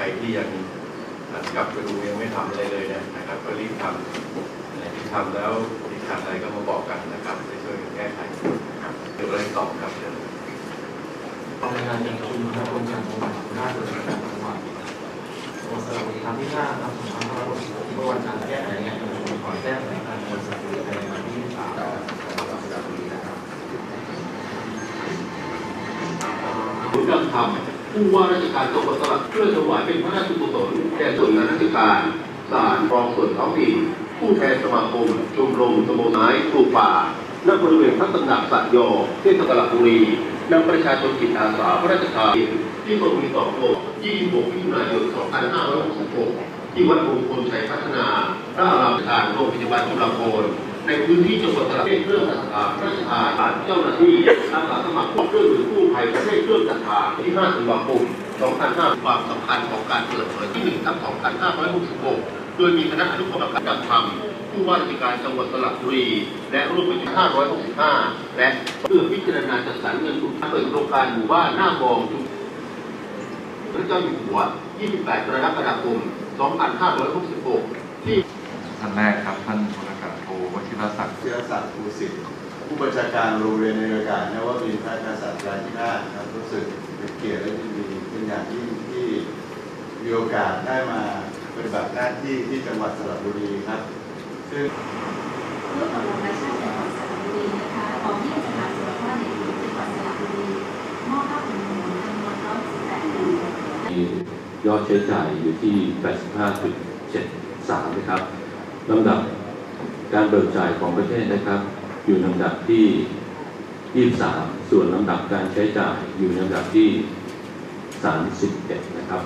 รที่ยังกลับไปดูยังไม่ทำอะไรเลยนะนะครับ ก็รีบทำอะไรที่ทำแล้วติดขัดอะไรก็มาบอกกันนะครับจะช่วยกันแก้ไขนะครับเดี๋ยวเราตอบครับเชิญรายงานจากประชุมคณะกรรมการจังหวัดหน้าส่วนราชการจังหวัดวันสระบุรีครั้งที่ห้าครับ2566เมื่อวันการแก้ไขงานขอแจ้งสถานการณ์วันสระบุรีในวันที่23ผลการทำ ผู้ว่าราชการจังหวัดตราดเพื่อถวายเป็นพระราชกุศลแด่ส่วนงาราชการศาลรองส่วนท้องถิ่นผู้แทนสมาคมชมรมสมุนไพรปลูกป่าณบริเวณพระตำหนักสัตยอเทศกาลบุรีนำประชาชนจิตอาสาพระราชทานที่ทรงมีต่อโลก26มิถุนายน2566ที่วัดมงคลชัยพัฒนาพระอารามประธานโรงพยาบาลจุฬาภรณ์ในพื้นที่จังหวัดตราดเครื่อสัตว์าพระราชทานเจ้าหน้าที่อาสาสมัครวกเครื่ องมือกู้ภัยประเภทเครื่องสัตว์าที่5ธันวาคม2500ความสำคัญของการเปิดเผยที่1ทับ2566 โดยมีคณะอนุกรรมการจัดทำผู้ว่าราชการจังหวัดสระบุรี และร่วมประชุม565 และเพื่อพิจารณาจัดสรรเงินทุนเปิดโครงการหมู่บ้านหน้ามองชุมพระเจ้าอยู่หัว 28 กรกฎาคม 2566 ที่ท่านแรกครับ ท่านพลอากาศโทวชิรศักดิ์เชื้อศักดิ์ภูสิทธิ์ ผู้บัญชาการโรงเรียนในอากาศนวมินทร์พระกษัตริย์รายที่ห้าครับรู้สึกเป็นเกียรติและยินดีเป็นอย่างยิ่งที่มีโอกาสได้มาปฏิบัติหน้าที่ที่จังหวัดสระบุรีครับ ซึ่งร่วมกับวงราชาติจังหวัดสระบุรีนะคะออกเยี่ยมสถานสุขภาพในจังหวัดสระบุรีมอบผ้าขนหนูจำนวน118ผืนมียอดใช้จ่ายอยู่ที่ 85.73 นะครับลำดับการเบิกจ่ายของประเทศนะครับ อยู่ลำดับที่ 23 ส่วนลำดับการใช้จ่ายอยู่ลำดับที่ 31 นะครับ